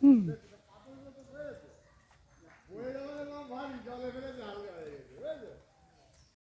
হুম।